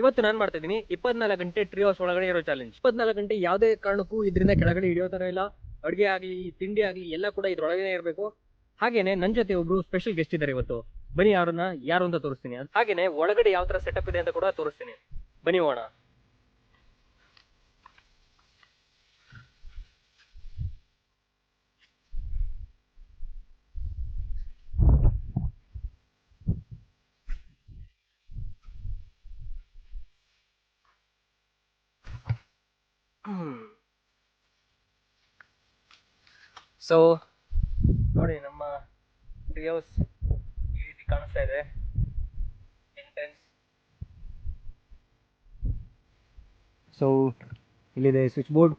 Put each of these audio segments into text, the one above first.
ಇವತ್ತು ನಾನು ಮಾಡ್ತಾ ಇದ್ದೀನಿ. ಇಪ್ಪತ್ನಾಲ್ಕು ಗಂಟೆ ಟ್ರೀ ಹೌಸ್ ಒಳಗಡೆ ಇರೋ ಚಾಲೆಂಜ್ ಇಪ್ಪತ್ನಾಲ್ಕು ಗಂಟೆ ಯಾವುದೇ ಕಾರಣಕ್ಕೂ ಇದರಿಂದ ಕೆಳಗಡೆ ಇಳಿಯೋ ತರ ಇಲ್ಲ. ಅಡುಗೆ ಆಗಲಿ, ತಿಂಡಿ ಆಗಲಿ, ಎಲ್ಲ ಕೂಡ ಇದ್ರೊಳಗಡೆ ಇರಬೇಕು. ಹಾಗೇನೆ ನನ್ನ ಜೊತೆ ಒಬ್ರು ಸ್ಪೆಷಲ್ ಗೆಸ್ಟ್ ಇದ್ದಾರೆ ಇವತ್ತು. ಬನ್ನಿ, ಯಾರನ್ನ, ಯಾರು ಅಂತ ತೋರಿಸ್ತೀನಿ. ಹಾಗೇನೆ ಒಳಗಡೆ ಯಾವ ತರ ಸೆಟಪ್ ಇದೆ ಅಂತ ಕೂಡ ತೋರಿಸ್ತೀನಿ. ಬನ್ನಿ, ಹೋಗೋಣ. ಸೊ ನೋಡಿ ನಮ್ಮ ಟ್ರೀ ಹೌಸ್ ಈ ರೀತಿ ಕಾಣಿಸ್ತಾ ಇದೆ. ಎಂಟ್ರೆನ್ಸ್ ಸೊ ಇಲ್ಲಿದೆ ಸ್ವಿಚ್ ಬೋರ್ಡ್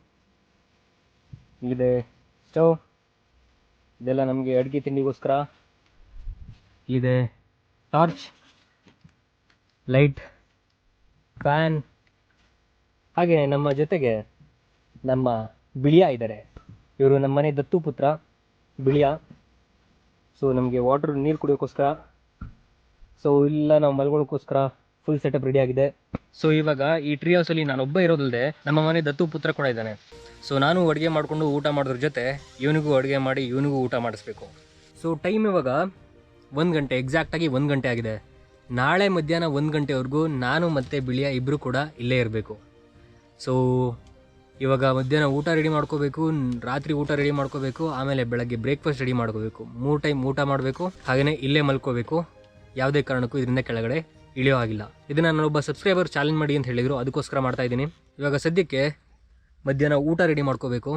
ಇಲ್ಲಿದೆ ಸ್ಟವ್ ಇದೆಲ್ಲ ನಮಗೆ ಅಡುಗೆ ತಿಂಡಿಗೋಸ್ಕರ. ಇದೆ ಟಾರ್ಚ್ ಲೈಟ್ ಫ್ಯಾನ್ ಹಾಗೆ ನಮ್ಮ ಜೊತೆಗೆ ನಮ್ಮ ಬಿಳಿಯ ಇದ್ದಾರೆ. ಇವರು ನಮ್ಮ ಮನೆ ದತ್ತು ಪುತ್ರ, ಬಿಳಿಯ. ಸೊ ನಮಗೆ ವಾಟರ್ ನೀರು ಕುಡಿಯೋಕ್ಕೋಸ್ಕರ ಸೊ ಇಲ್ಲ ನಾವು ಮಲ್ಗೊಳಕ್ಕೋಸ್ಕರ ಫುಲ್ ಸೆಟಪ್ ರೆಡಿ ಆಗಿದೆ. ಸೊ ಇವಾಗ ಈ ಟ್ರೀ ಹೌಸಲ್ಲಿ ನಾನು ಒಬ್ಬ ಇರೋದಲ್ಲದೆ ನಮ್ಮ ಮನೆ ದತ್ತು ಪುತ್ರ ಕೂಡ ಇದ್ದಾನೆ. ಸೊ ನಾನು ಅಡುಗೆ ಮಾಡಿಕೊಂಡು ಊಟ ಮಾಡೋದ್ರ ಜೊತೆ ಇವನಿಗೂ ಅಡುಗೆ ಮಾಡಿ ಇವನಿಗೂ ಊಟ ಮಾಡಿಸ್ಬೇಕು. ಸೊ ಟೈಮ್ ಇವಾಗ ಒಂದು ಗಂಟೆ ಎಕ್ಸಾಕ್ಟಾಗಿ ಒಂದು ಗಂಟೆ ಆಗಿದೆ. ನಾಳೆ ಮಧ್ಯಾಹ್ನ ಒಂದು ಗಂಟೆವರೆಗೂ ನಾನು ಮತ್ತು ಬಿಳಿಯ ಇಬ್ಬರು ಕೂಡ ಇಲ್ಲೇ ಇರಬೇಕು. ಸೊ ಇವಾಗ ಮಧ್ಯಾಹ್ನ ಊಟ ರೆಡಿ ಮಾಡ್ಕೋಬೇಕು ರಾತ್ರಿ ಊಟ ರೆಡಿ ಮಾಡ್ಕೋಬೇಕು, ಆಮೇಲೆ ಬೆಳಗ್ಗೆ ಬ್ರೇಕ್ಫಾಸ್ಟ್ ರೆಡಿ ಮಾಡ್ಕೋಬೇಕು. ಮೂರು ಟೈಮ್ ಊಟ ಮಾಡಬೇಕು ಹಾಗೆಯೇ ಇಲ್ಲೇ ಮಲ್ಕೋಬೇಕು. ಯಾವುದೇ ಕಾರಣಕ್ಕೂ ಇದರಿಂದ ಕೆಳಗಡೆ ಇಳಿಯೋ ಆಗಿಲ್ಲ ಇದನ್ನು ಒಬ್ಬ ಸಬ್ಸ್ಕ್ರೈಬರ್ ಚಾಲೆಂಜ್ ಮಾಡಿ ಅಂತ ಹೇಳಿದರು, ಅದಕ್ಕೋಸ್ಕರ ಮಾಡ್ತಾ ಇದ್ದೀನಿ. ಇವಾಗ ಸದ್ಯಕ್ಕೆ ಮಧ್ಯಾಹ್ನ ಊಟ ರೆಡಿ ಮಾಡ್ಕೋಬೇಕು.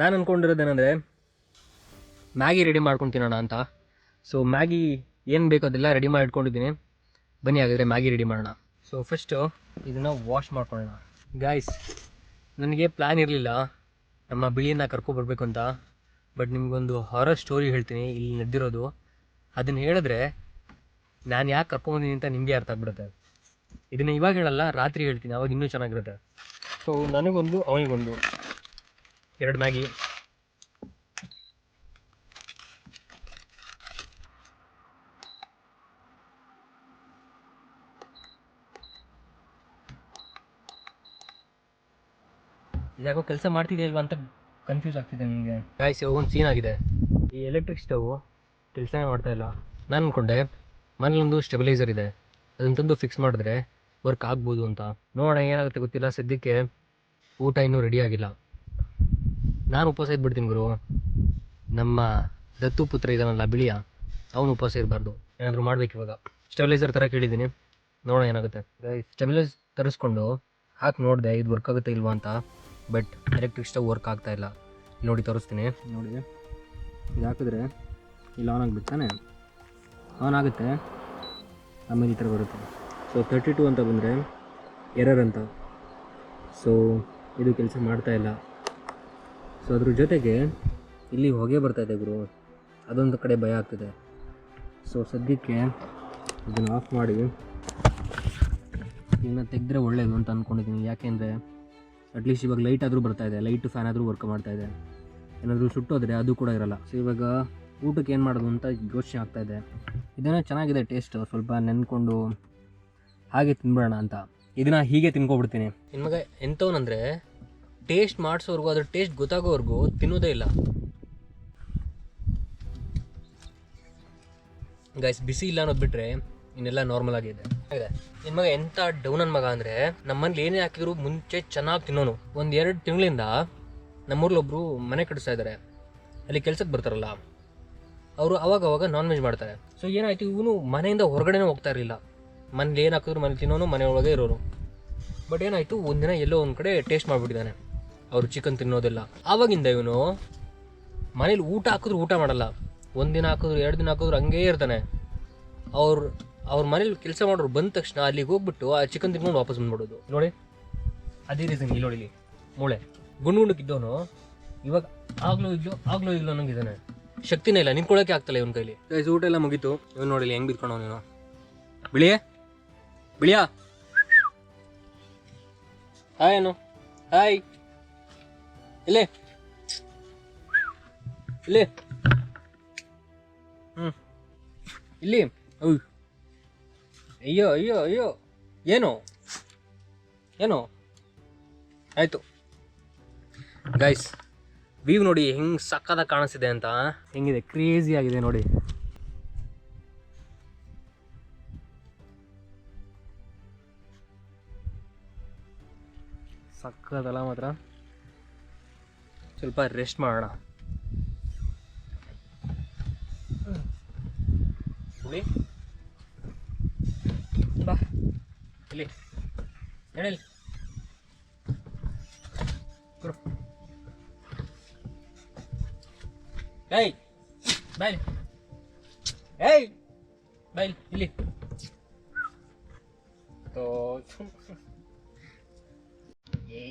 ನಾನು ಅಂದ್ಕೊಂಡಿರೋದೇನೆಂದರೆ ಮ್ಯಾಗಿ ರೆಡಿ ಮಾಡ್ಕೊಂಡು ಅಂತ. ಸೊ ಮ್ಯಾಗಿ ಏನು ಬೇಕೋ ಅದೆಲ್ಲ ರೆಡಿ ಮಾಡಿ ಇಟ್ಕೊಂಡಿದ್ದೀನಿ. ಬನ್ನಿ ಹಾಗಾದರೆ ಮ್ಯಾಗಿ ರೆಡಿ ಮಾಡೋಣ. ಸೊ ಫಸ್ಟು ಇದನ್ನು ವಾಶ್ ಮಾಡ್ಕೊಳ್ಳೋಣ. ಗಾಯ್ಸ್ ನನಗೆ ಪ್ಲ್ಯಾನ್ ಇರಲಿಲ್ಲ. ನಮ್ಮ ಬಿಳಿಯನ್ನ ಕರ್ಕೊಬರ್ಬೇಕು ಅಂತ ಬಟ್ ನಿಮಗೊಂದು ಹಾರರ್ ಸ್ಟೋರಿ ಹೇಳ್ತೀನಿ, ಇಲ್ಲಿ ನಡೆದಿರೋದು. ಅದನ್ನು ಹೇಳಿದ್ರೆ ನಾನು ಯಾಕೆ ಕರ್ಕೊಂಬಂದಿನಿ ಅಂತ ನಿಮಗೆ ಅರ್ಥ ಆಗ್ಬಿಡುತ್ತೆ. ಇದನ್ನು ಇವಾಗ ಹೇಳಲ್ಲ, ರಾತ್ರಿ ಹೇಳ್ತೀನಿ, ಅವಾಗ ಇನ್ನೂ ಚೆನ್ನಾಗಿರುತ್ತೆ. ಸೊ ನನಗೊಂದು, ಅವನಿಗೊಂದು. ಎರಡು ಮ್ಯಾಗಿ. ಇದ್ಯಾಕೋ ಕೆಲಸ ಮಾಡ್ತಿದೆಯಲ್ವಾ ಅಂತ ಕನ್ಫ್ಯೂಸ್ ಆಗ್ತಿದೆ ನನಗೆ ಗಾಯ್ಸ್ ಒಂದು ಸೀನ್ ಆಗಿದೆ. ಈ ಎಲೆಕ್ಟ್ರಿಕ್ ಸ್ಟವ್ ಕೆಲಸನೇ ಮಾಡ್ತಾ ಇಲ್ಲ. ನಾನು ಅಂದ್ಕೊಂಡೆ ಮನೇಲೊಂದು ಸ್ಟೆಬಿಲೈಸರ್ ಇದೆ. ಅದನ್ನ ತಂದು ಫಿಕ್ಸ್ ಮಾಡಿದ್ರೆ ವರ್ಕ್ ಆಗ್ಬೋದು ಅಂತ. ನೋಡೋಣ ಏನಾಗುತ್ತೆ ಗೊತ್ತಿಲ್ಲ. ಸದ್ಯಕ್ಕೆ ಊಟ ಇನ್ನೂ ರೆಡಿ ಆಗಿಲ್ಲ. ನಾನು ಉಪವಾಸ ಇದ್ಬಿಡ್ತೀನಿ ಗುರು. ನಮ್ಮ ದತ್ತು ಪುತ್ರ ಇದ್ದಾನಲ್ಲ ಬಿಳಿಯ, ಅವನು ಉಪವಾಸ ಇರಬಾರ್ದು. ಏನಾದರೂ ಮಾಡ್ಬೇಕು ಇವಾಗ. ಸ್ಟೆಬಿಲೈಸರ್ ಥರ ಕೇಳಿದ್ದೀನಿ. ನೋಡೋಣ ಏನಾಗುತ್ತೆ. ಸ್ಟೆಬಿಲೈಸ್ ತರಿಸ್ಕೊಂಡು ಹಾಕಿ ನೋಡಿದೆ, ಇದು ವರ್ಕ್ ಆಗುತ್ತೆ ಇಲ್ವಾ ಅಂತ. ಬಟ್ ಎಲೆಕ್ಟ್ರಿಕ್ ಸ್ಟವ್ ವರ್ಕ್ ಆಗ್ತಾ ಇಲ್ಲ. ನೋಡಿ, ತೋರಿಸ್ತೀನಿ. ನೋಡಿ, ಇದು ಹಾಕಿದ್ರೆ ಇಲ್ಲಿ ಆನ್ ಆಗಿಬಿಡ್ತಾನೆ ಆನ್ ಆಗುತ್ತೆ. ಆಮೇಲೆ ಈ ಥರ ಬರುತ್ತೆ. ಸೊ ತರ್ಟಿ ಟು ಅಂತ ಬಂದರೆ ಎರರ್ ಅಂತ. ಸೊ ಇದು ಕೆಲಸ ಮಾಡ್ತಾ ಇಲ್ಲ. ಸೊ ಅದ್ರ ಜೊತೆಗೆ ಇಲ್ಲಿ ಹೊಗೆ ಬರ್ತಾ ಇದೆ ಗುರು. ಅದೊಂದು ಕಡೆ ಭಯ ಆಗ್ತಿದೆ. ಸೊ ಸದ್ಯಕ್ಕೆ ಇದನ್ನು ಆಫ್ ಮಾಡಿ, ಇದನ್ನ ತೆಗೆದ್ರೆ ಒಳ್ಳೆಯದು ಅಂತ ಅಂದ್ಕೊಂಡಿದ್ದೀನಿ ಯಾಕೆಂದರೆ ಅಟ್ಲೀಸ್ಟ್ ಇವಾಗ ಲೈಟ್ ಆದರೂ ಬರ್ತಾ ಇದೆ ಲೈಟ್ ಫ್ಯಾನ್ ಆದರೂ ವರ್ಕ್ ಮಾಡ್ತಾ ಇದೆ. ಏನಾದರೂ ಸುಟ್ಟೋದ್ರೆ ಅದು ಕೂಡ ಇರಲ್ಲ. ಸೊ ಇವಾಗ ಊಟಕ್ಕೆ ಏನು ಮಾಡೋದು ಅಂತ ಯೋಚನೆ ಆಗ್ತಾ ಇದೆ. ಇದನ್ನು ಚೆನ್ನಾಗಿದೆ ಟೇಸ್ಟ್ ಸ್ವಲ್ಪ ನೆನ್ಕೊಂಡು ಹಾಗೆ ತಿನ್ಬಿಡೋಣ ಅಂತ. ಇದನ್ನ ಹೀಗೆ ತಿನ್ಕೊಬಿಡ್ತೀನಿ. ನಿಮಗೆ ಎಂಥವನಂದರೆ ಟೇಸ್ಟ್ ಮಾಡಿಸೋವರೆಗೂ ಅದ್ರ ಟೇಸ್ಟ್ ಗೊತ್ತಾಗೋವರೆಗೂ ತಿನ್ನೋದೇ ಇಲ್ಲ. ಗೈಸ್ ಬಿಸಿ ಇಲ್ಲ ಅನ್ನೋದು ಬಿಟ್ರೆ ಇನ್ನೆಲ್ಲ ನಾರ್ಮಲ್ ಆಗಿದೆ. ನಿನ್ ಮಗ ಎಂತ ಡೌನ್ ಅನ್ ಮಗ ಅಂದ್ರೆ ನಮ್ಮಲ್ಲಿ ಏನೇ ಹಾಕಿದ್ರು ಮುಂಚೆ ಚೆನ್ನಾಗಿ ತಿನ್ನೋನು. ಒಂದ್ ಎರಡು ತಿಂಗಳಿಂದ ನಮ್ಮೂರ್ಲ ಒಬ್ರು ಮನೆ ಕಟ್ಟಿಸ್ತಾ ಇದ್ದಾರೆ ಅಲ್ಲಿ ಕೆಲ್ಸಕ್ಕೆ ಬರ್ತಾರಲ್ಲ. ಅವರು ಅವಾಗ ಅವಾಗ ನಾನ್ ವೆಜ್ ಮಾಡ್ತಾರೆ. ಸೊ ಏನಾಯ್ತು, ಇವನು ಮನೆಯಿಂದ ಹೊರಗಡೆನೇ ಹೋಗ್ತಾ ಇರಲಿಲ್ಲ. ಮನೇಲಿ ಏನು ಹಾಕಿದ್ರು ಮನೇಲಿ ತಿನ್ನೋನು ಮನೆ ಒಳಗೆ ಇರೋನು. ಬಟ್ ಏನಾಯ್ತು ಒಂದಿನ ಎಲ್ಲೋ ಒಂದು ಕಡೆ ಟೇಸ್ಟ್ ಮಾಡಿಬಿಟ್ಟಿದ್ದಾನೆ. ಅವರು ಚಿಕನ್ ತಿನ್ನೋದಿಲ್ಲ. ಆವಾಗಿಂದ ಇವನು ಮನೇಲಿ ಊಟ ಹಾಕಿದ್ರು ಊಟ ಮಾಡಲ್ಲ. ಒಂದಿನ ಹಾಕಿದ್ರು, ಎರಡು ದಿನ ಹಾಕಿದ್ರು ಹಂಗೇ ಇರ್ತಾನೆ. ಅವ್ರ ಅವ್ರ ಮನೇಲಿ ಕೆಲಸ ಮಾಡೋರು ಬಂದ ತಕ್ಷಣ ಅಲ್ಲಿಗೆ ಹೋಗ್ಬಿಟ್ಟು ಆ ಚಿಕನ್ ತಿನ್ಕೊಂಡು ವಾಪಸ್ ಬಂದ್ಬಿಡೋದು. ನೋಡಿ, ಅದೇ ರೀಸನ್ ಇಲ್ಲಿ ನೋಡಿ ಮೂಳೆ. ಗುಂಡು ಗುಂಡಕ್ಕಿದ್ದವನು ಇವಾಗ ಆಗ್ಲೂ ಇಲ್ಲೋ ಆಗ್ಲೂ ಇಲ್ಲೋ ಅನ್ನಂಗಿದ್ದಾನೆ ಶಕ್ತಿನೇ ಇಲ್ಲ ನಿಂತ್ಕೊಳ್ಳೋಕೆ ಆಗ್ತಲ್ಲ ಇವನ ಕೈಲಿ. ಗೈಸ್, ಊಟ ಎಲ್ಲ ಮುಗೀತು. ಇವನು ನೋಡಿಲಿ ಹೆಂಗ್ ಬಿದ್ಕೊಂಡು ನೀನು ಬಿಳಿಯೇ? ಬಿಳಿಯಾ? ಹಾಯ್ ಏನು ಹಾಯ್ ಇಲ್ಲೇ. ಇಲ್ಲಿ. ಹ್ಮ್. ಇಲ್ಲಿ. ಅಯ್ಯೋ ಅಯ್ಯೋ ಅಯ್ಯೋ ಅಯ್ಯೋ. ಏನು? ಏನು? ಆಯಿತು. ಗೈಸ್ ವ್ಯೂ ನೋಡಿ ಹೆಂಗೆ ಸಕ್ಕದ ಕಾಣಿಸ್ತಿದೆ ಅಂತ. ಹೆಂಗಿದೆ? ಕ್ರೇಜಿ ಆಗಿದೆ ನೋಡಿ. ಸಕ್ಕದಲ್ಲ ಮಾತ್ರ. ಸ್ವಲ್ಪ ರೆಸ್ಟ್ ಮಾಡೋಣ. ಹುಳಿ ಇಲ್ಲಿ. ಹೇಳಿ ಏಯ್ ಬಾಯ್ ಏಯ್ ಬಾಯ್ ಇಲ್ಲಿ ಏ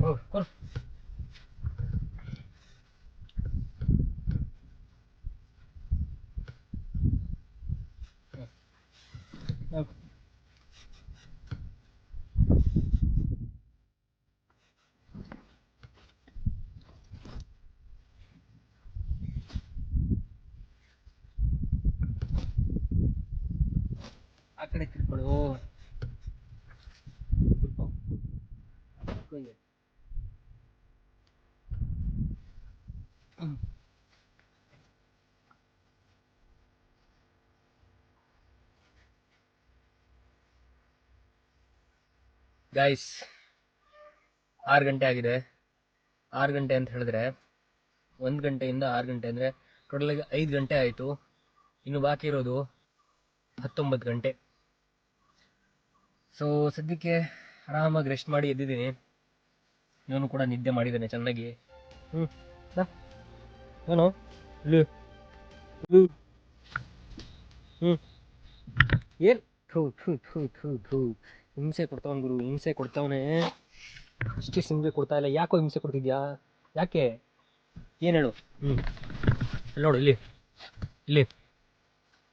ಹೋಗ ಕೊರು ಕಡೆ ತಿಳ್ಕೊಳ್ಳು. ಗೈಸ್ ಆರು ಗಂಟೆ ಆಗಿದೆ. ಆರು ಗಂಟೆ ಅಂತ ಹೇಳಿದ್ರೆ ಒಂದು ಗಂಟೆಯಿಂದ ಆರು ಗಂಟೆ ಅಂದರೆ ಟೋಟಲಾಗಿ ಐದು ಗಂಟೆ ಆಯಿತು. ಇನ್ನು ಬಾಕಿ ಇರೋದು ಹತ್ತೊಂಬತ್ತು ಗಂಟೆ. ಸೊ ಸದ್ಯಕ್ಕೆ ಆರಾಮಾಗಿ ರೆಸ್ಟ್ ಮಾಡಿ ಎದ್ದಿದ್ದೀನಿ. ಇವನು ಕೂಡ ನಿದ್ದೆ ಮಾಡಿದ್ದಾನೆ ಚೆನ್ನಾಗಿ. ಹ್ಞೂ ಏನು ಹ್ಞೂ ಏನು? ಥೂ ಥೂ ಥೂ ಥೂ ಥೂ. ಹಿಂಸೆ ಕೊಡ್ತಾವನ್ ಗುರು, ಹಿಂಸೆ ಕೊಡ್ತಾವನೆ. ಇಷ್ಟು ಹಿಂಸೆ ಕೊಡ್ತಾ ಇಲ್ಲ. ಯಾಕೋ ಹಿಂಸೆ ಕೊಡ್ತಿದ್ಯಾ? ಯಾಕೆ? ಏನು ಹೇಳು? ಹ್ಞೂ ನೋಡು, ಇಲ್ಲಿ. ಇಲ್ಲಿ.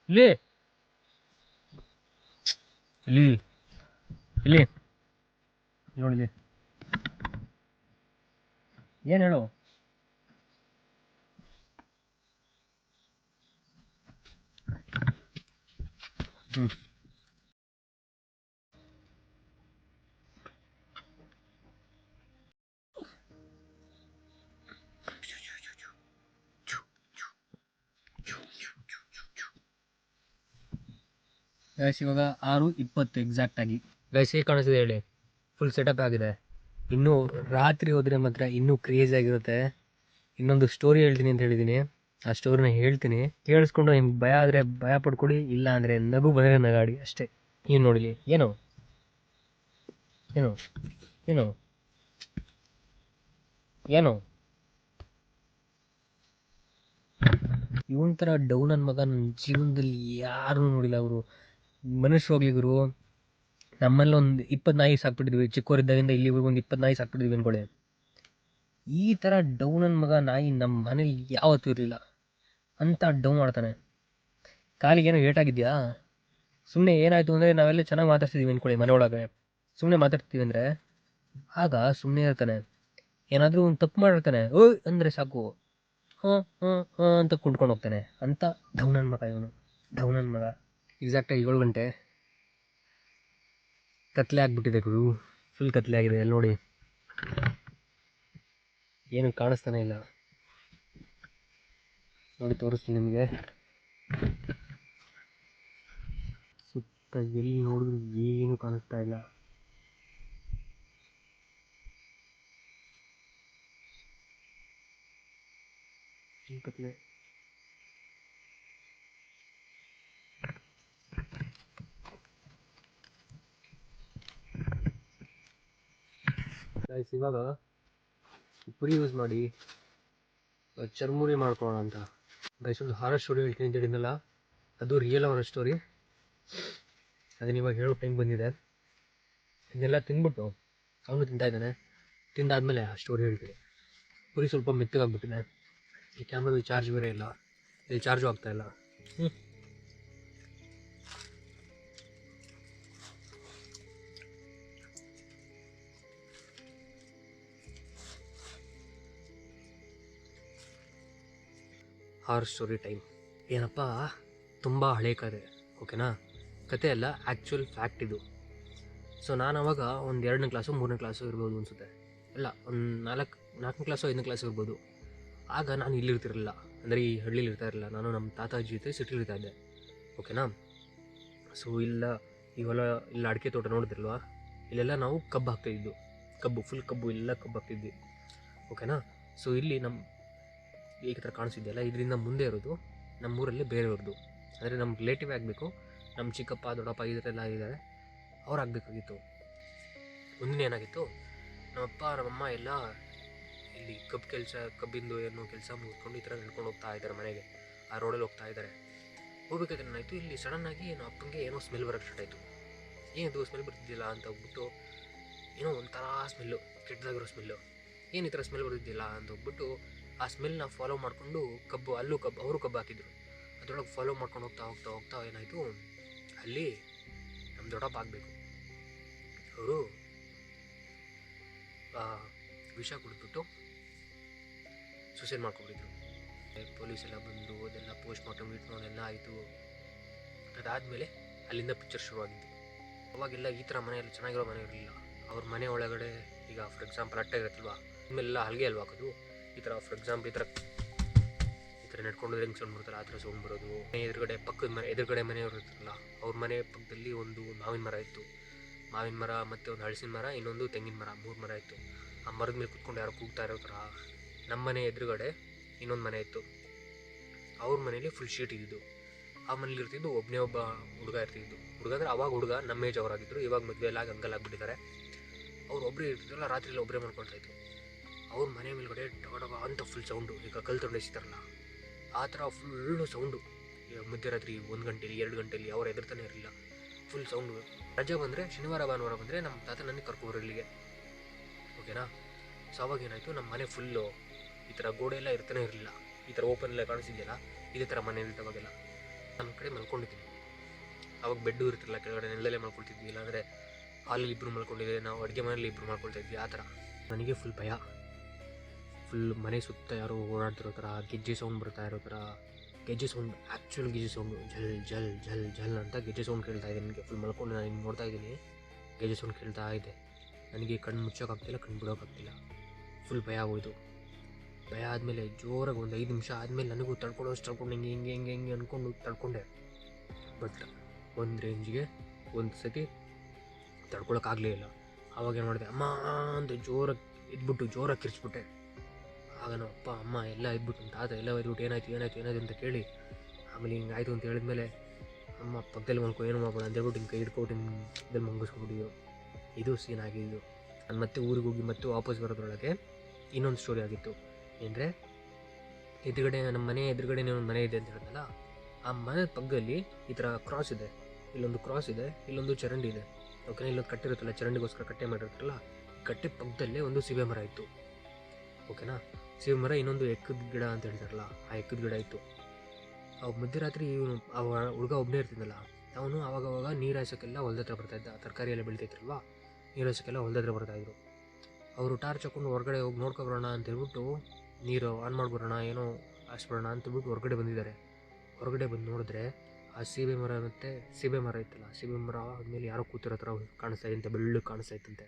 ಇಲ್ಲಿ. ಇಲ್ಲಿ. ಇಲ್ಲಿ. ನೋಡಿ ಇಲ್ಲಿ. ಏನು ಹೇಳು? ಹ್ಞೂ ಇವಾಗ ಆರು ಇಪ್ಪತ್ತು ಎಕ್ಸಾಕ್ಟ್ ಆಗಿ. ಗೈಸ್ ಕಾಣಿಸ್ತಿದೆ ಹೇಳಿ? ಫುಲ್ ಸೆಟಪ್ ಆಗಿದೆ. ಇನ್ನೂ ರಾತ್ರಿ ಹೋದರೆ ಮಾತ್ರ ಇನ್ನೂ ಕ್ರೇಜ್ ಆಗಿರುತ್ತೆ. ಇನ್ನೊಂದು ಸ್ಟೋರಿ ಹೇಳ್ತೀನಿ ಅಂತ ಹೇಳಿದ್ದೀನಿ ಆ ಸ್ಟೋರಿನ ಹೇಳ್ತೀನಿ. ಕೇಳಿಸ್ಕೊಂಡು ನಿಮ್ಗೆ ಭಯ ಆದರೆ ಭಯ ಪಡ್ಕೊಡಿ, ಇಲ್ಲ ಅಂದರೆ ನಗು ಬಂದರೆ ನಗಾಡಿ ಅಷ್ಟೇ. ನೀವು ನೋಡಿ ಏನು? ಏನು? ಏನು? ಏನು? ಇವನ್ ಥರ ಡೌನ್ ನನ್ನ ಮಗ ನನ್ನ ಜೀವನದಲ್ಲಿ ಯಾರೂ ನೋಡಿಲ್ಲ ಅವರು. ಮನುಷ್ಯ ಹೋಗ್ಲಿ ಗುರು. ನಮ್ಮಲ್ಲಿ ಒಂದು ಇಪ್ಪತ್ತು ನಾಯಿ ಸಾಕ್ಬಿಟ್ಟಿದ್ವಿ. ಚಿಕ್ಕವರಿದ್ದಾಗಿಂದ ಇಲ್ಲಿವರೆಗೂ ಒಂದು ಇಪ್ಪತ್ತು ನಾಯಿ ಸಾಕ್ಬಿಟ್ಟಿದ್ವಿ ಅಂದ್ಕೊಳ್ಳಿ ಈ ಥರ ಡೌನ್ ನನ್ನ ಮಗ ನಾಯಿ ನಮ್ಮ ಮನೇಲಿ ಯಾವತ್ತೂ ಇರಲಿಲ್ಲ. ಅಂತ ಡೌನ್ ಮಾಡ್ತಾನೆ. ಕಾಲಿಗೆ ಏನೋ ಏಟಾಗಿದೆಯಾ? ಸುಮ್ಮನೆ ಏನಾಯಿತು ಅಂದರೆ ನಾವೆಲ್ಲ ಚೆನ್ನಾಗಿ ಮಾತಾಡ್ತಿದ್ದೀವಿ ಅಂದ್ಕೊಳ್ಳಿ ಮನೆಯೊಳಗೆ ಸುಮ್ಮನೆ ಮಾತಾಡ್ತೀವಿ ಅಂದರೆ ಆಗ ಸುಮ್ಮನೆ ಇರ್ತಾನೆ. ಏನಾದರೂ ಒಂದು ತಪ್ಪು ಮಾಡಿರ್ತಾನೆ ಓಯ್, ಅಂದರೆ ಸಾಕು. ಹಾಂ ಹಾಂ ಹಾಂ ಅಂತ ಕುಂಡ್ಕೊಂಡು ಹೋಗ್ತಾನೆ. ಅಂತ ಡೌನನ್ ಮಗ ಇವನು. ಡೌನನ್ ಮಗ. ಎಕ್ಸಾಕ್ಟಾಗಿ ಏಳು ಗಂಟೆ. ಕತ್ಲೆ ಆಗಿಬಿಟ್ಟಿದೆ ಗುರು. ಫುಲ್ ಕತ್ಲೆ ಆಗಿದೆ ಅಲ್ಲಿ ನೋಡಿ. ಏನು ಕಾಣಿಸ್ತಾನೆ ಇಲ್ಲ. ನೋಡಿ, ತೋರಿಸ್ತೀನಿ ನಿಮಗೆ. ಸುತ್ತ ಎಲ್ಲಿ ನೋಡಿದ್ರು ಏನು ಕಾಣಿಸ್ತಾ ಇಲ್ಲ. Full ಗೈಸ್ ಇವಾಗ ಪುರಿ ಯೂಸ್ ಮಾಡಿ ಚರ್ಮುರಿ ಮಾಡ್ಕೊಳ್ಳೋಣ ಅಂತ. ಗೈಸ್ ಒಂದು ಹಾರರ್ ಸ್ಟೋರಿ ಹೇಳ್ತೀನಿ ಅಂತ ಹೇಳಿದ್ನಲ್ಲ, ಅದು ರಿಯಲ್ ಅವರ ಸ್ಟೋರಿ ಅದನ್ನ ಇವಾಗ ಹೇಳೋ ಟೈಮ್ ಬಂದಿದೆ. ಇದೆಲ್ಲ ತಿಂದ್ಬಿಟ್ಟು ಅವನು ತಿಂತಾ ಇದ್ದಾನೆ. ತಿಂದಾದ್ಮೇಲೆ ಆ ಸ್ಟೋರಿ ಹೇಳ್ತೀನಿ. ಪುರಿ ಸ್ವಲ್ಪ ಮೆತ್ತಗಾಗ್ಬಿಟ್ಟಿದೆ. ಈ ಕ್ಯಾಮ್ರದಲ್ಲಿ ಚಾರ್ಜ್ ಬೇರೆ ಇಲ್ಲ. ಇಲ್ಲಿ ಚಾರ್ಜು ಆಗ್ತಾ ಇಲ್ಲ. ಹ್ಞೂ ಹಾರ್ ಸ್ಟೋರಿ ಟೈಮ್ ಏನಪ್ಪ? ತುಂಬ ಹಳೆ ಕತೆ, ಓಕೆನಾ? ಕತೆ ಅಲ್ಲ ಆ್ಯಕ್ಚುಲ್ ಫ್ಯಾಕ್ಟ್ ಇದು. ಸೊ ನಾನು ಅವಾಗ ಒಂದು ಎರಡನೇ ಕ್ಲಾಸು ಮೂರನೇ ಕ್ಲಾಸು ಇರ್ಬೋದು ಅನಿಸುತ್ತೆ. ಇಲ್ಲ ಒಂದು ನಾಲ್ಕು, ನಾಲ್ಕನೇ ಕ್ಲಾಸು ಐದನೇ ಕ್ಲಾಸು ಇರ್ಬೋದು. ಆಗ ನಾನು ಇಲ್ಲಿರ್ತಿರಲಿಲ್ಲ. ಅಂದರೆ ಈ ಹಳ್ಳಿಲಿ ಇರ್ತಾ ಇರಲಿಲ್ಲ. ನಾನು ನಮ್ಮ ತಾತಾಜಿ ಜೊತೆ ಸಿಟಿಲಿರ್ತಾ ಇದ್ದೆ, ಓಕೆನಾ? ಸೊ ಇಲ್ಲ, ಇವೆಲ್ಲ ಇಲ್ಲ, ಅಡಿಕೆ ತೋಟ ನೋಡಿದ್ರಲ್ವಾ? ಇಲ್ಲೆಲ್ಲ ನಾವು ಕಬ್ಬು ಹಾಕ್ತಾಯಿದ್ದು ಕಬ್ಬು ಫುಲ್ ಕಬ್ಬು, ಎಲ್ಲ ಕಬ್ಬು ಹಾಕ್ತಿದ್ವಿ, ಓಕೆನಾ? ಸೊ ಇಲ್ಲಿ ನಮ್ಮ ಈ ಥರ ಕಾಣಿಸಿದೆಯಲ್ಲ, ಇದರಿಂದ ಮುಂದೆ ಇರೋದು ನಮ್ಮೂರಲ್ಲಿ ಬೇರೆಯವ್ರದ್ದು. ಅಂದರೆ ನಮ್ಮ ರಿಲೇಟಿವ್ ಆಗಬೇಕು ನಮ್ಮ ಚಿಕ್ಕಪ್ಪ, ದೊಡ್ಡಪ್ಪ ಇದರೆಲ್ಲ ಇದ್ದಾರೆ, ಅವ್ರು ಆಗಬೇಕಾಗಿತ್ತು. ಮುಂದಿನ ಏನಾಗಿತ್ತು ನಮ್ಮಪ್ಪ ನಮ್ಮಮ್ಮ ಎಲ್ಲ ಇಲ್ಲಿ ಕಬ್ಬು ಕೆಲಸ, ಕಬ್ಬಿಂದು ಏನೋ ಕೆಲಸ ಮುಗಿಸ್ಕೊಂಡು ಈ ಥರ ನಡ್ಕೊಂಡು ಹೋಗ್ತಾ ಇದ್ದಾರೆ ಮನೆಗೆ, ಆ ರೋಡಲ್ಲಿ ಹೋಗ್ತಾ ಇದ್ದಾರೆ. ಹೋಗ್ಬೇಕಾದ್ರೆ ಏನಾಯಿತು, ಇಲ್ಲಿ ಸಡನ್ನಾಗಿ ನಮ್ಮ ಅಪ್ಪನಿಗೆ ಏನೋ ಸ್ಮೆಲ್ ಬರೋಕ್ಕೆ ಸ್ಟಾರ್ಟ್ ಆಯಿತು. ಏನಿದು ಸ್ಮೆಲ್ ಬರ್ತಿದ್ದಿಲ್ಲ ಅಂತ ಹೋಗ್ಬಿಟ್ಟು ಏನೋ ಒಂಥರ ಸ್ಮೆಲ್ಲು ಕೆಟ್ಟದಾಗಿರೋ ಸ್ಮೆಲ್ಲು ಏನು ಈ ಥರ ಸ್ಮೆಲ್ ಬರ್ತಿದ್ದಿಲ್ಲ ಅಂತ ಹೋಗ್ಬಿಟ್ಟು ಆ ಸ್ಮೆಲ್ನ ಫಾಲೋ ಮಾಡಿಕೊಂಡು ಕಬ್ಬು, ಅಲ್ಲೂ ಕಬ್ಬು, ಅವರು ಕಬ್ಬು ಹಾಕಿದ್ರು. ಅದರೊಳಗೆ ಫಾಲೋ ಮಾಡ್ಕೊಂಡು ಹೋಗ್ತಾ ಹೋಗ್ತಾ ಹೋಗ್ತಾ ಏನಾಯಿತು? ಅಲ್ಲಿ ನಮ್ಮ ದೊಡ್ಡಪ್ಪ ಆಗಬೇಕು. ಅವರು ವಿಷ ಕುಡಿದ್ಬಿಟ್ಟು ಸುಸೈಡ್ ಮಾಡ್ಕೊಂಡಿದ್ರು ಪೊಲೀಸ್ ಎಲ್ಲ ಬಂದು ಅದೆಲ್ಲ ಪೋಸ್ಟ್ ಮಾರ್ಟಮ್ ಇಟ್ಕೊಂಡು ಎಲ್ಲ ಆಯಿತು. ಅದಾದಮೇಲೆ ಅಲ್ಲಿಂದ ಪಿಕ್ಚರ್ ಶುರುವಾಗಿದ್ದು. ಅವಾಗೆಲ್ಲ ಈ ಥರ ಮನೆಯಲ್ಲಿ ಚೆನ್ನಾಗಿರೋ ಮನೆ ಇರಲಿಲ್ಲ. ಅವ್ರ ಮನೆ ಒಳಗಡೆ ಈಗ ಫಾರ್ ಎಕ್ಸಾಂಪಲ್ ಅಟ್ಟೆ ಇರುತ್ತಲ್ವಾ? ಆಮೇಲೆಲ್ಲ ಹಲ್ಗೆ ಅಲ್ವಾ ಹಾಕೋದು? ಈ ಥರ ಫಾರ್ ಎಕ್ಸಾಂಪಲ್ ಈ ಥರ ಈ ಥರ ನಡ್ಕೊಂಡು ಹೆಂಗೆ ಸೌಂಡ್ ಬರುತ್ತಲ್ಲ, ಆ ಥರ ಸೌಂಡ್ ಬರೋದು. ಮನೆ ಎದುರುಗಡೆ ಪಕ್ಕದ ಮನೆ ಎದುರುಗಡೆ ಮನೆಯವರು ಇರ್ತಾರಲ್ಲ, ಅವ್ರ ಮನೆ ಪಕ್ಕದಲ್ಲಿ ಒಂದು ಮಾವಿನ ಮರ ಇತ್ತು. ಮಾವಿನ ಮರ ಮತ್ತು ಒಂದು ಹಳಸಿನ ಮರ, ಇನ್ನೊಂದು ತೆಂಗಿನ ಮರ, ಮೂರು ಮರ ಇತ್ತು. ಆ ಮರದ ಮೇಲೆ ಕುತ್ಕೊಂಡು ಯಾರೋ ಕೂಗ್ತಾ ಇರೋ ಥರ, ನಮ್ಮ ಮನೆ ಎದುರುಗಡೆ ಇನ್ನೊಂದು ಮನೆ ಇತ್ತು. ಅವ್ರ ಮನೇಲಿ ಫುಲ್ ಶೀಟ್ ಇದ್ದಿದ್ದು. ಆ ಮನೇಲಿ ಇರ್ತಿದ್ದು ಒಬ್ಬನೇ ಒಬ್ಬ ಹುಡುಗ ಇರ್ತಿದ್ದು. ಹುಡುಗ ಅಂದರೆ ಅವಾಗ ಹುಡುಗ ನಮ್ಮ ಏಜ್ ಅವರಾಗಿದ್ದರು ಇವಾಗ ಮದುವೆ ಎಲ್ಲ ಆಗಿಬಿಟ್ಟಿದ್ದಾರೆ. ಅವ್ರು ಒಬ್ಬರೇ ಇರ್ತಿದ್ರಲ್ಲ ರಾತ್ರಿ ಎಲ್ಲ ಒಬ್ಬರೇ ಮಾಡ್ಕೊಳ್ತಾ ಇದ್ರು. ಅವ್ರ ಮನೆ ಮೇಲ್ಗಡೆ ಡಗ ಅಂತ ಫುಲ್ ಸೌಂಡು ಈಗ ಕಲ್ ತೊಂಡಿಸ್ತಾರಲ್ಲ ಆ ಥರ ಫುಲ್ಲು ಸೌಂಡು ಮಧ್ಯರಾತ್ರಿ ಒಂದು ಗಂಟೆಲಿ, ಎರಡು ಗಂಟೆಲಿ ಅವ್ರು ಎದುರ್ತಾನೆ ಇರಲಿಲ್ಲ. ಫುಲ್ ಸೌಂಡು ರಜೆ ಬಂದರೆ, ಶನಿವಾರ, ಭಾನುವಾರ ಬಂದರೆ ನಮ್ಮ ತಾತ ನನಗೆ ಕರ್ಕೊಬರು ಇಲ್ಲಿಗೆ. ಓಕೆನಾ ಸೊ ಅವಾಗ ಏನಾಯಿತು ನಮ್ಮ ಮನೆ ಫುಲ್ಲು ಈ ಥರ ಗೋಡೆ ಎಲ್ಲ ಇರ್ತಾನೆ ಇರಲಿಲ್ಲ. ಈ ಥರ ಓಪನ್ ಎಲ್ಲ ಕಾಣಿಸಿದೆಯಲ್ಲ, ಇದೇ ಥರ ಮನೆ ಅವಾಗೆಲ್ಲ. ನಮ್ಮ ಕಡೆ ಮಲ್ಕೊಂಡಿದ್ದೀನಿ. ಅವಾಗ ಬೆಡ್ಡು ಇರ್ತಿರಲ್ಲ ಕೆಳಗಡೆ ನೆಲದಲ್ಲೇ ಮಲ್ಕೊಳ್ತಿದ್ವಿ. ಇಲ್ಲಾಂದರೆ ಹಾಲಲ್ಲಿ ಇಬ್ಬರು ಮಲ್ಕೊಂಡಿದ್ದೆ ನಾವು ಅಡುಗೆ ಮನೆಯಲ್ಲಿ ಇಬ್ಬರು ಮಾಡ್ಕೊಳ್ತಾ ಇದ್ವಿ, ಆ ಥರ. ನನಗೆ ಫುಲ್ ಭಯ. ಫುಲ್ ಮನೆ ಸುತ್ತ ಯಾರೋ ಓಡಾಡ್ತಿರೋ ಥರ, ಗೆಜ್ಜೆ ಸೌಂಡ್ ಬರ್ತಾ ಇರೋ ಥರ, ಗೆಜ್ಜೆ ಸೌಂಡ್ ಆ್ಯಕ್ಚುಲ್ ಗೆಜ್ಜೆ ಸೌಂಡ್ ಝಲ್ ಝಲ್ ಝಲ್ ಝಲ್ ಅಂತ ಗೆಜ್ಜೆ ಸೌಂಡ್ ಕೇಳ್ತಾ ಇದೆ ನನಗೆ ಫುಲ್ ಮಲ್ಕೊಂಡು ನಾನು ನೋಡ್ತಾ ಇದ್ದೀನಿ. ಗೆಜ್ಜೆ ಸೌಂಡ್ ಕೇಳ್ತಾ ಇದೆ. ನನಗೆ ಕಣ್ಣು ಮುಚ್ಚೋಕ್ಕಾಗ್ತಿಲ್ಲ ಕಣ್ಣು ಬಿಡೋಕ್ಕಾಗ್ತಿಲ್ಲ ಫುಲ್ ಭಯ ಆಗೋಯ್ತು. ಭಯ ಆದಮೇಲೆ ಜೋರಾಗಿ ಒಂದು ಐದು ನಿಮಿಷ ಆದಮೇಲೆ ನನಗೂ ತಡ್ಕೊಳ್ಳೋಷ್ಟು ತಡ್ಕೊಂಡು ಹಿಂಗೆ ಹಿಂಗೆ ಹಿಂಗೆ ಹಿಂಗೆ ಅಂದ್ಕೊಂಡು ತಡ್ಕೊಂಡೆ. ಬಟ್ ಒಂದು ರೇಂಜ್ಗೆ ಒಂದು ಸತಿ ತಡ್ಕೊಳಕ್ಕಾಗಲೇ ಇಲ್ಲ. ಆವಾಗ ಏನು ಮಾಡಿದೆ? ಅಮ್ಮ ಅಂತ ಜೋರಾಗಿ ಇದ್ಬಿಟ್ಟು ಜೋರಾಗಿ ಕಿರ್ಚ್ಬಿಟ್ಟೆ. ಆಗ ನಮ್ಮ ಅಪ್ಪ, ಅಮ್ಮ, ಎಲ್ಲ ಇದ್ಬಿಟ್ಟು ತಾತ ಎಲ್ಲ ಇದ್ಬಿಟ್ಟು ಏನಾಯ್ತು ಏನಾಯ್ತು ಏನಾಯ್ತು ಅಂತ ಕೇಳಿ, ಆಮೇಲೆ ಹಿಂಗೆ ಆಯಿತು ಅಂತ ಹೇಳಿದ್ಮೇಲೆ, ಅಮ್ಮ ಪಕ್ಕದಲ್ಲಿ ಮಲ್ಕೊ, ಏನು ಮಾಡ್ಬೇಡ ಅಂತ ಹೇಳ್ಬಿಟ್ಟು ಹಿಂಗೆ ಕೈ ಹಿಡ್ಕೊಟ್ಟು ಹಿಂಗೆ ಇದು ಸೀನ್ ಆಗಿದ್ದು. ನಾನು ಮತ್ತೆ ಊರಿಗೆ ಹೋಗಿ ಮತ್ತೆ ವಾಪಸ್ ಬರೋದ್ರೊಳಗೆ ಇನ್ನೊಂದು ಸ್ಟೋರಿ ಆಗಿತ್ತು. ಏನಂದರೆ, ಎದುರುಗಡೆ ನಮ್ಮ ಮನೆ ಎದುರುಗಡೆ ಒಂದು ಮನೆ ಇದೆ ಅಂತ ಹೇಳಿದ್ನಲ್ಲ, ಆ ಮನೆ ಪಕ್ಕದಲ್ಲಿ ಈ ಥರ ಕ್ರಾಸ್ ಇದೆ. ಇಲ್ಲೊಂದು ಕ್ರಾಸ್ ಇದೆ, ಇಲ್ಲೊಂದು ಚರಂಡಿ ಇದೆ. ಓಕೆನಾ ಇಲ್ಲೊಂದು ಕಟ್ಟಿರುತ್ತಲ್ಲ ಚರಂಡಿಗೋಸ್ಕರ ಕಟ್ಟೆ ಮಾಡಿರುತ್ತಲ್ಲ ಕಟ್ಟೆ ಪಕ್ಕದಲ್ಲೇ ಒಂದು ಸಿಬೆ ಮರ ಇತ್ತು. ಓಕೆನಾ ಸೀಬೆ ಮರ ಇನ್ನೊಂದು ಎಕ್ಕದ ಗಿಡ ಅಂತ ಹೇಳ್ತಾರಲ್ಲ ಆ ಎಕ್ಕದ ಗಿಡ ಇತ್ತು. ಅವ್ ಮಧ್ಯರಾತ್ರಿ ಇವನು, ಅವ ಹುಡುಗ ಒಬ್ಬನೇ ಇರ್ತಿದ್ದಲ್ಲ ಅವನು ಅವಾಗ ಅವಾಗ ನೀರು ಹಾಸೋಕ್ಕೆಲ್ಲ ಹೊಲ್ದ ಹತ್ರ ಬರ್ತಾ ಇದ್ದ ತರಕಾರಿ ಎಲ್ಲ ಬೆಳಿತೈತ್ರಲ್ವಾ ನೀರು ಹಾಸೋಕ್ಕೆಲ್ಲ ಹೊಲ್ದ ಹತ್ರ ಬರ್ತಾಯಿದ್ರು ಅವರು ಟಾರ್ಚ್ ಹಾಕೊಂಡು ಹೊರಗಡೆ ಹೋಗಿ ನೋಡ್ಕೊಬರೋಣ ಅಂತ ಹೇಳ್ಬಿಟ್ಟು ನೀರು ಆನ್ ಮಾಡ್ಬಿಡೋಣ, ಏನೋ ಹಾಸ್ಬಿಡೋಣ ಅಂತ ಹೇಳ್ಬಿಟ್ಟು ಹೊರಗಡೆ ಬಂದಿದ್ದಾರೆ. ಹೊರಗಡೆ ಬಂದು ನೋಡಿದ್ರೆ ಆ ಸೀಬೆ ಮರ ಮತ್ತು ಸೀಬೆ ಮರ ಇತ್ತಲ್ಲ, ಸೀಬೆ ಮರ ಆದಮೇಲೆ ಯಾರೋ ಕೂತಿರೋ ಥರ ಕಾಣಿಸ್ತಾ ಅಂತ ಬೆಳ್ಳು ಕಾಣಿಸ್ತಾ ಇತ್ತಂತೆ.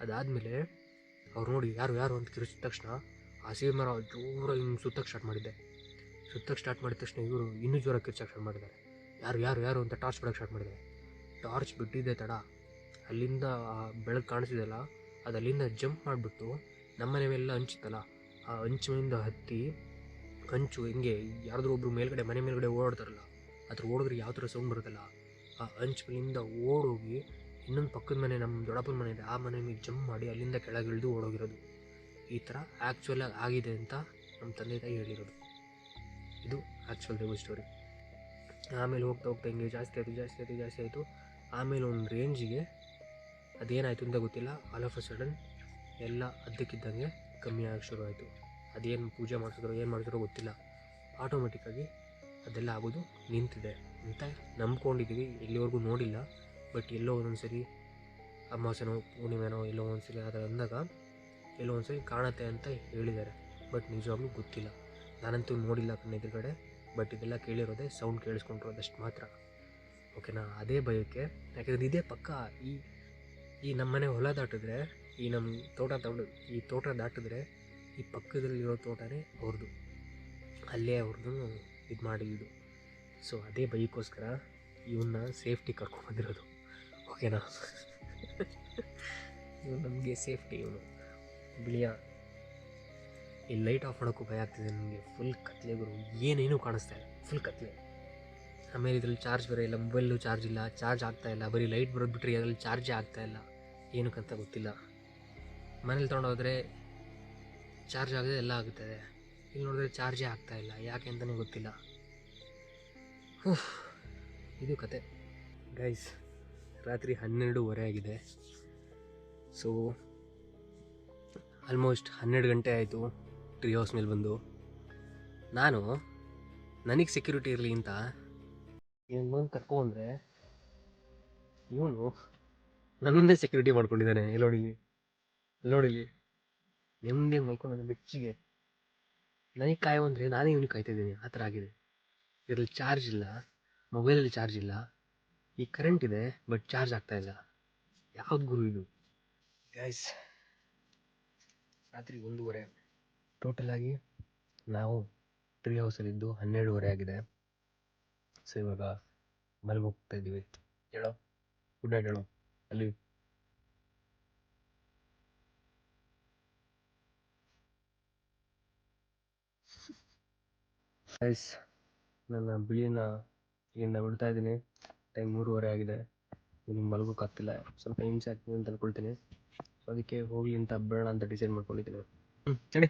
ಅದಾದಮೇಲೆ ಅವ್ರು ನೋಡಿ ಯಾರು ಯಾರು ಅಂತ ಕಿರಿಸಿದ ತಕ್ಷಣ ಸೀಬೆ ಮರ ಜೋರಾಗಿ ಹಿಂಗೆ ಸುತ್ತಕ್ಕೆ ಸ್ಟಾರ್ಟ್ ಮಾಡಿದ್ದೆ. ಸುತ್ತಕ್ಕೆ ಸ್ಟಾರ್ಟ್ ಮಾಡಿದ ತಕ್ಷಣ ಇವರು ಇನ್ನೂ ಜೋರಾಗಿ ಕಿರ್ಚಕ್ಕೆ ಸ್ಟಾರ್ಟ್ ಮಾಡಿದ್ದಾರೆ. ಯಾರು ಯಾರು ಯಾರು ಅಂತ ಟಾರ್ಚ್ ಬಿಡೋಕ್ಕೆ ಸ್ಟಾರ್ಟ್ ಮಾಡಿದ್ದಾರೆ. ಟಾರ್ಚ್ ಬಿಟ್ಟಿದ್ದೆ ತಡ. ಅಲ್ಲಿಂದ ಆ ಬೆಳಕು ಕಾಣಿಸಿದಲ್ಲ ಅದು ಅಲ್ಲಿಂದ ಜಂಪ್ ಮಾಡಿಬಿಟ್ಟು ನಮ್ಮನೆ ಮೇಲೆಲ್ಲ ಹಂಚಿತ್ತಲ್ಲ, ಆ ಹಂಚಿನಿಂದ ಹತ್ತಿ ಹಂಚು ಹಿಂಗೆ ಯಾರಾದರೂ ಒಬ್ಬರು ಮೇಲ್ಗಡೆ, ಮನೆ ಮೇಲ್ಗಡೆ ಓಡಾಡ್ತಾರಲ್ಲ, ಅದ್ರ ಓಡಿದ್ರೆ ಯಾವ ಥರ ಸೌಂಡ್ ಬರುತ್ತಲ್ಲ, ಆ ಹಂಚ್ ಮೇಲಿಂದ ಓಡೋಗಿ ಇನ್ನೊಂದು ಪಕ್ಕದ ಮನೆ ನಮ್ಮ ದೊಡ್ಡಪ್ಪನ ಮನೆ ಇದೆ, ಆ ಮನೆ ಮೇಲೆ ಜಂಪ್ ಮಾಡಿ ಅಲ್ಲಿಂದ ಕೆಳಗಿಳಿದು ಓಡೋಗಿರೋದು. ಈ ಥರ ಆ್ಯಕ್ಚುಲಾಗಿ ಆಗಿದೆ ಅಂತ ನಮ್ಮ ತಂದೆ ತಾಯಿ ಹೇಳಿರೋದು. ಇದು ಆ್ಯಕ್ಚುಲ್ ದೇವ ಸ್ಟೋರಿ ಆಮೇಲೆ ಹೋಗ್ತಾ ಹೋಗ್ತಾ ಹಿಂಗೆ ಜಾಸ್ತಿ ಆಯಿತು ಜಾಸ್ತಿ ಆಯಿತು ಜಾಸ್ತಿ ಆಯಿತು. ಆಮೇಲೆ ಒಂದು ರೇಂಜಿಗೆ ಅದೇನಾಯಿತು ಅಂತ ಗೊತ್ತಿಲ್ಲ. ಆಲ್ ಆಫ್ ಅ ಸಡನ್ ಎಲ್ಲ ಅದಕ್ಕಿದ್ದಂಗೆ ಕಮ್ಮಿ ಆಗಕ್ಕೆ ಶುರು ಆಯಿತು. ಅದೇನು ಪೂಜೆ ಮಾಡಿಸಿದ್ರು ಏನು ಮಾಡಿಸಿದ್ರು ಗೊತ್ತಿಲ್ಲ. ಆಟೋಮೆಟಿಕ್ಕಾಗಿ ಅದೆಲ್ಲ ಆಗೋದು ನಿಂತಿದೆ ಅಂತ ನಂಬ್ಕೊಂಡಿದ್ದೀವಿ. ಇಲ್ಲಿವರೆಗೂ ನೋಡಿಲ್ಲ. ಬಟ್ ಎಲ್ಲೋ ಒಂದೊಂದು ಸರಿ ಅಮಾವಾಸ್ಯನೋ, ಪೂರ್ಣಿಮೆನೋ ಎಲ್ಲೋ ಒಂದು ಸರಿ ಆ ಥರ ಅಂದಾಗ ಎಲ್ಲೋ ಒಂದು ಸರಿ ಕಾಣುತ್ತೆ ಅಂತ ಹೇಳಿದ್ದಾರೆ. ಬಟ್ ನಿಜವಾಗ್ಲೂ ಗೊತ್ತಿಲ್ಲ. ನಾನಂತೂ ನೋಡಿಲ್ಲ ಕಣ್ಣು ಎದುರುಗಡೆ. ಬಟ್ ಇದೆಲ್ಲ ಕೇಳಿರೋದೆ ಸೌಂಡ್ ಕೇಳಿಸ್ಕೊಂಡಿರೋದಷ್ಟು ಮಾತ್ರ. ಓಕೆನಾ? ಅದೇ ಭಯಕ್ಕೆ. ಯಾಕೆಂದ್ರೆ ಇದೇ ಪಕ್ಕ ಈ ಈ ನಮ್ಮನೆ ಹೊಲ ದಾಟಿದ್ರೆ, ಈ ನಮ್ಮ ತೋಟ ತಗೊಂಡು ಈ ತೋಟ ದಾಟಿದ್ರೆ ಈ ಪಕ್ಕದಲ್ಲಿರೋ ತೋಟನೇ ಅವ್ರದ್ದು ಅಲ್ಲೇ ಅವ್ರದ್ದು ಇದು ಮಾಡಿದ್ದು. ಸೊ ಅದೇ ಬೈಕೋಸ್ಕರ ಇವನ್ನ ಸೇಫ್ಟಿ ಕರ್ಕೊಂಡ್ಬಂದಿರೋದು ಓಕೆನಾ? ಇವನು ನಮಗೆ ಸೇಫ್ಟಿ ಇವನು. ಬಿಳಿಯ, ಈ ಲೈಟ್ ಆಫ್ ಮಾಡೋಕ್ಕೂ ಭಯ ಆಗ್ತಿದೆ ನನಗೆ. ಫುಲ್ ಕತ್ಲೆ ಗುರು. ಏನೇನೂ ಕಾಣಿಸ್ತಾ ಇಲ್ಲ. ಫುಲ್ ಕತ್ಲೆ. ಆಮೇಲೆ ಇದರಲ್ಲಿ ಚಾರ್ಜ್ ಬೇರೆ ಇಲ್ಲ ಮೊಬೈಲು ಚಾರ್ಜ್ ಇಲ್ಲ ಚಾರ್ಜ್ ಆಗ್ತಾ ಇಲ್ಲ. ಬರೀ ಲೈಟ್ ಬರೋದು ಬಿಟ್ಟರೆ ಅದರಲ್ಲಿ ಚಾರ್ಜೇ ಆಗ್ತಾ ಇಲ್ಲ. ಏನಕ್ಕಂತ ಗೊತ್ತಿಲ್ಲ. ಮನೇಲಿ ತೊಗೊಂಡೋದ್ರೆ ಚಾರ್ಜ್ ಆಗದೆ ಎಲ್ಲ ಆಗುತ್ತದೆ ಇಲ್ಲಿ ನೋಡಿದ್ರೆ ಚಾರ್ಜೇ ಆಗ್ತಾ ಇಲ್ಲ. ಯಾಕೆ ಅಂತಲೂ ಗೊತ್ತಿಲ್ಲ. ಇದು ಕತೆ. ಗೈಸ್ ರಾತ್ರಿ ಹನ್ನೆರಡೂವರೆ ಆಗಿದೆ. ಸೊ ಆಲ್ಮೋಸ್ಟ್ ಹನ್ನೆರಡು ಗಂಟೆ ಆಯಿತು ಟ್ರೀ ಹೌಸ್ ಮೇಲೆ ಬಂದು. ನಾನು, ನನಗೆ ಸೆಕ್ಯೂರಿಟಿ ಇರಲಿ ಅಂತ ಇವನು ಕರ್ಕೊಂಡ್ರೆ ಇವನು ನನ್ನನ್ನೇ ಸೆಕ್ಯೂರಿಟಿ ಮಾಡ್ಕೊಂಡಿದ್ದಾನೆ. ಇಲ್ಲಿ ಇಲ್ಲಿ ನೋಡಿಲಿ ನೆಮ್ಮದಿ ಮಲ್ಕೊಂಡು ಬೆಚ್ಚಿಗೆ. ನನಗೆ ಕಾಯೋ ಅಂದರೆ ನಾನೇ ಇವನಿಗೆ ಕಾಯ್ತಾ ಇದ್ದೀನಿ. ಆ ಥರ ಆಗಿದೆ. ಇದರಲ್ಲಿ ಚಾರ್ಜ್ ಇಲ್ಲ. ಮೊಬೈಲಲ್ಲಿ ಚಾರ್ಜ್ ಇಲ್ಲ. ಈ ಕರೆಂಟ್ ಇದೆ ಬಟ್ ಚಾರ್ಜ್ ಆಗ್ತಾ ಇಲ್ಲ. ಯಾವ್ದು ಗುರು ಇದು? ಗೈಸ್ ರಾತ್ರಿ ಒಂದೂವರೆ. ಟೋಟಲ್ ಆಗಿ ನಾವು ಟ್ರೀ ಹೌಸಲ್ಲಿದ್ದು ಹನ್ನೆರಡುವರೆ ಆಗಿದೆ. ಸೊ ಇವಾಗ ಮಲಗೋಗ್ತಾ ಇದ್ದೀವಿ. ಹೇಳೋ? ಗುಡ್ ನೈಟ್ ಹೇಳೋ? ಅಲ್ಲಿ. ಗೈಸ್ ನನ್ನ ಬಿಳಿನ ಇಲ್ಲಿಂದ ಬಿಡ್ತಾ ಇದ್ದೀನಿ. ಟೈಮ್ ಮೂರುವರೆ ಆಗಿದೆ. ಇನ್ನು ಮಲಗೋಕ್ಕಾಗ್ತಿಲ್ಲ ಸ್ವಲ್ಪ ಹಿಂಸೆ ಆಗ್ತೀನಿ ಅಂತ ಅನ್ಕೊಳ್ತೀನಿ. ಅದಕ್ಕೆ ಹೋಗ್ಲಿ ಅಂತ ಬೇಡ ಅಂತ ಡಿಸೈಡ್ ಮಾಡ್ಕೊಂಡಿದ್ದೀನಿ. ಹ್ಞೂ ನಡಿ.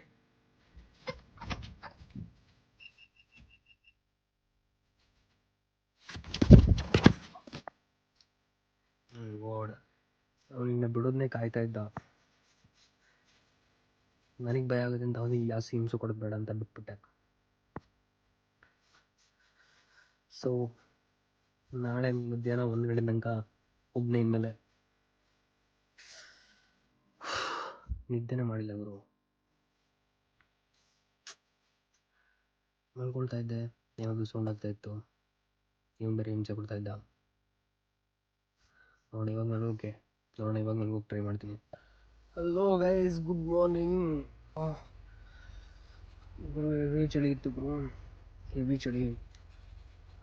ಅವನಿನ್ನ ಬಿಡೋದನ್ನೇ ಕಾಯ್ತಾ ಇದ್ದ. ನನಗೆ ಭಯ ಆಗುತ್ತೆ ಅಂತ ಅವನಿಗೆ ಜಾಸ್ತಿ ಹಿಂಸೆ ಕೊಡೋದು ಬೇಡ ಅಂತ ಬಿಟ್ಬಿಟ್ಟೆ. ಸೊ ನಾಳೆ ಮಧ್ಯಾಹ್ನ ಒಂದು ಗಂಟೆ ತನಕ ಒಬ್ಬನೇ ಇನ್ಮೇಲೆ ನಿದ್ದೆನೇ ಮಾಡಿಲ್ಲ ಅವರು ಮಲ್ಕೊಳ್ತಾ ಇದ್ದೆ ಏನಾದರೂ ಸೌಂಡ್ ಆಗ್ತಾ ಇತ್ತು. ಇವನು ಬೇರೆ ಹಿಂಸೆ ಕೊಡ್ತಾ ಇದ್ದ. ನೋಡೋಣ, ಇವಾಗ ಮಲ್ಗೋಕೆ. ನೋಡೋಣ, ಇವಾಗ ಮಲ್ಗೋಕೆ ಟ್ರೈ ಮಾಡ್ತೀನಿ. Hello guys good morning heavy ಚಳಿ ಇತ್ತು ಬ್ರೋ ಹೆವಿ ಚಳಿ.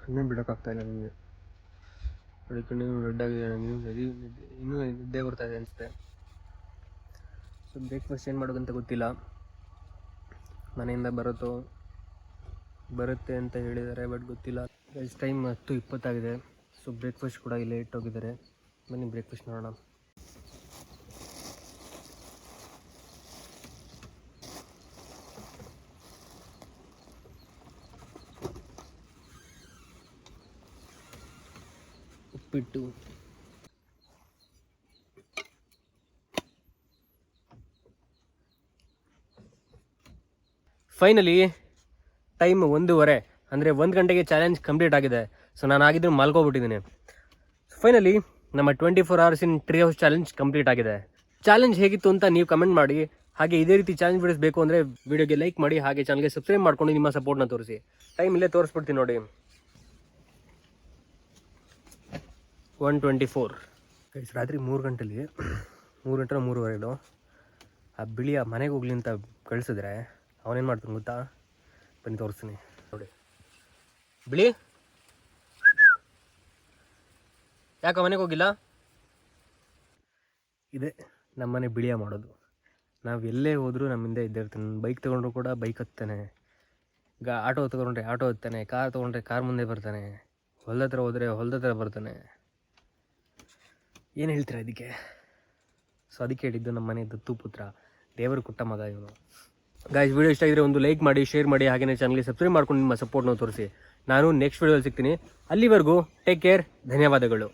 ಕಣ್ಣೇ ಬಿಡೋಕ್ಕಾಗ್ತಾ ಇಲ್ಲ ನನಗೆ. ಕಣ್ಣೇ ರೆಡ್ ಆಗಿದೆ ನನಗೆ. ಇನ್ನೂ ನಿದ್ದೆ ಬರ್ತಾ ಇದೆ ಅನಿಸುತ್ತೆ. ಸೊ ಬ್ರೇಕ್ಫಾಸ್ಟ್ ಏನು ಮಾಡೋದಂತ ಗೊತ್ತಿಲ್ಲ. ಮನೆಯಿಂದ ಬರುತ್ತೋ, ಬರುತ್ತೆ ಅಂತ ಹೇಳಿದ್ದಾರೆ ಬಟ್ ಗೊತ್ತಿಲ್ಲ. ಗೈಸ್ ಟೈಮ್ ಹತ್ತು ಇಪ್ಪತ್ತಾಗಿದೆ. ಸೊ ಬ್ರೇಕ್ಫಾಸ್ಟ್ ಕೂಡ ಇಲ್ಲಿ ಹೋಗಿದ್ದಾರೆ. ಬನ್ನಿ ಬ್ರೇಕ್ಫಾಸ್ಟ್ ನೋಡೋಣ. ಉಪ್ಪಿಟ್ಟು. ಫೈನಲಿ ಟೈಮ್ ಒಂದೂವರೆ, ಅಂದರೆ ಒಂದು ಗಂಟೆಗೆ ಚಾಲೆಂಜ್ ಕಂಪ್ಲೀಟ್ ಆಗಿದೆ. ಸೊ ನಾನು ಆಗಿದ್ದು ಮಲ್ಕೋಬಿಟ್ಟಿದ್ದೀನಿ ಫೈನಲಿ ನಮ್ಮ twenty four hours in tree house challenge complete ಆಗಿದೆ. ಚಾಲೆಂಜ್ ಹೇಗಿತ್ತು ಅಂತ ನೀವು ಕಮೆಂಟ್ ಮಾಡಿ. ಹಾಗೆ ಇದೇ ರೀತಿ ಚಾಲೆಂಜ್ ವಿಡಿಯೋಸ್ ಅಂದರೆ ವಿಡಿಯೋಗೆ ಲೈಕ್ ಮಾಡಿ, ಹಾಗೆ ಚಾನಲ್ಗೆ ಸಬ್ಸ್ಕ್ರೈಬ್ ಮಾಡ್ಕೊಂಡು ನಿಮ್ಮ ಸಪೋರ್ಟ್ನ ತೋರಿಸಿ. ಟೈಮ್ ಇಲ್ಲೇ ತೋರಿಸ್ಬಿಡ್ತೀನಿ ನೋಡಿ. ಒನ್ ಟ್ವೆಂಟಿ ಫೋರ್ ರಾತ್ರಿ ಮೂರು ಗಂಟೆಲಿ, ಮೂರು ಗಂಟೆ ಮೂರುವರೆಗೂ ಆ ಬಿಳಿಯ ಮನೆಗೆ ಹೋಗ್ಲಿ ಅಂತ ಕಳಿಸಿದ್ರೆ ಅವನೇನು ಮಾಡ್ತಾನೆ ಗೊತ್ತಾ? ಬನ್ನಿ ತೋರಿಸ್ತೀನಿ. ನೋಡಿ. ಬಿಳಿ? ಯಾಕೆ ಮನೆಗೆ ಹೋಗಿಲ್ಲ? ಇದೆ. ನಮ್ಮನೆ ಬಿಳಿಯ ಮಾಡೋದು. ನಾವು ಎಲ್ಲೇ ಹೋದರೂ ನಮ್ಮಿಂದ ಇದ್ದೇ ಇರ್ತಾನೆ. ಬೈಕ್ ತೊಗೊಂಡ್ರು ಕೂಡ ಬೈಕ್ ಹತ್ತಾನೆ. ಗಾ, ಆಟೋ ತೊಗೊಂಡ್ರೆ ಆಟೋ ಹತ್ತಾನೆ. ಕಾರ್ ತೊಗೊಂಡ್ರೆ ಕಾರ್ ಮುಂದೆ ಬರ್ತಾನೆ. ಹೊಲ್ದ ಹತ್ರ ಹೋದರೆ ಹೊಲದ ಹತ್ರ ಬರ್ತಾನೆ. ಏನು ಹೇಳ್ತೀರಾ ಇದಕ್ಕೆ? ಸೊ, ಅದಕ್ಕೆ ಹೇಳಿದ್ದು ನಮ್ಮ ದತ್ತು ಪುತ್ರ ದೇವರು ಕೊಟ್ಟ ಮಗ ಇವನು. ಗಾಯ್ಸ್ ವಿಡಿಯೋ ಇಷ್ಟ ಆಗಿದ್ರೆ ಒಂದು ಲೈಕ್ ಮಾಡಿ ಶೇರ್ ಮಾಡಿ ಹಾಗೆಯೇ ಚಾನಲ್ಗೆ ಸಬ್ಸ್ಕ್ರೈಬ್ ಮಾಡ್ಕೊಂಡು ನಿಮ್ಮ ಸಪೋರ್ಟ್ನ ತೋರಿಸಿ. ನಾನು ನೆಕ್ಸ್ಟ್ ವಿಡಿಯೋದಲ್ಲಿ ಸಿಗ್ತೀನಿ. ಅಲ್ಲಿವರೆಗೂ ಟೇಕ್ ಕೇರ್ ಧನ್ಯವಾದಗಳು.